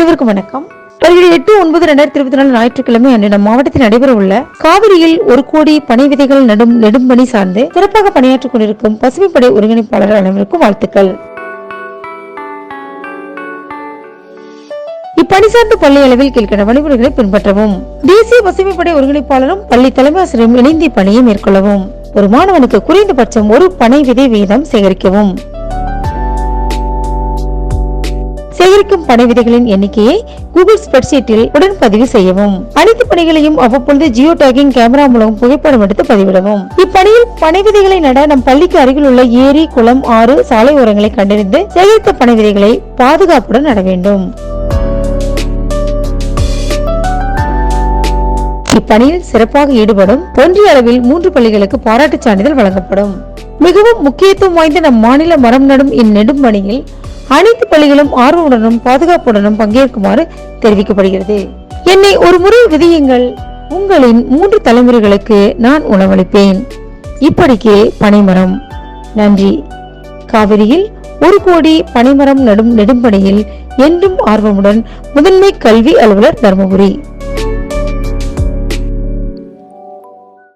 அனைவருக்கும் வணக்கம். வருகிற எட்டு ஒன்பது ரெண்டாயிரத்தி இருபத்தி நாலு ஞாயிற்றுக்கிழமை அன்று மாவட்டத்தில் நடைபெற உள்ள காவிரியில் ஒரு கோடி பனை விதைகள் நடும் நெடும்பணி சார்ந்து சிறப்பாக பணியாற்றிக் கொண்டிருக்கும் பசுமைப்படை ஒருங்கிணைப்பாளர் அனைவருக்கும் வாழ்த்துக்கள். இப்பணி சார்ந்த பள்ளி அளவில் கீழ்கண்ட வழிமுறைகளை பின்பற்றவும் தேசிய பசுமைப்படை ஒருங்கிணைப்பாளரும் பள்ளி தலைமை ஆசிரியரும் இணைந்து இப்பணியை மேற்கொள்ளவும் ஒரு மாணவனுக்கு குறைந்தபட்சம் ஒரு பனை விதை வீதம் சேகரிக்கவும். சேகரிக்கும் பனை விதைகளின் எண்ணிக்கையை கூகுள் ஸ்ப்ரெட்ஷீட்டில் உடன் பதிவு செய்யவும். அனைத்து பணிகளையும் அவ்வப்பொழுது ஜியோ டேகிங் கேமரா மூலம் புகைப்படம் எடுத்து பதிவிடவும். இப்பணியில் பனை விதைகளை நட நம் பள்ளிக்கு அருகில் உள்ள ஏரி குளம் ஆறு சாலை ஓரங்களை கண்டறிந்து சேகரித்த பனை விதைகளை பாதுகாப்புடன் நட வேண்டும். இப்பணியில் சிறப்பாக ஈடுபடும் ஒன்றிய அளவில் மூன்று பள்ளிகளுக்கு பாராட்டுச் சான்றிதழ் வழங்கப்படும். மிகவும் முக்கியத்துவம் வாய்ந்த நம் மாநில மரம் நடும் இந்நெடும் பணியில் அனைத்து பள்ளிகளும் ஆர்வமுடனும் பாதுகாப்புடனும் பங்கேற்குமாறு தெரிவிக்கப்படுகிறது. என்னை ஒரு முறை விதியுங்கள். உங்களின் மூன்று தலைமுறைகளுக்கு நான் உணவளிப்பேன். இப்படிக்கே பனைமரம். நன்றி. காவிரியில் ஒரு கோடி பனைமரம் நடும் நெடும்பணியில் என்றும் ஆர்வமுடன் முதன்மை கல்வி அலுவலர் தர்மபுரி.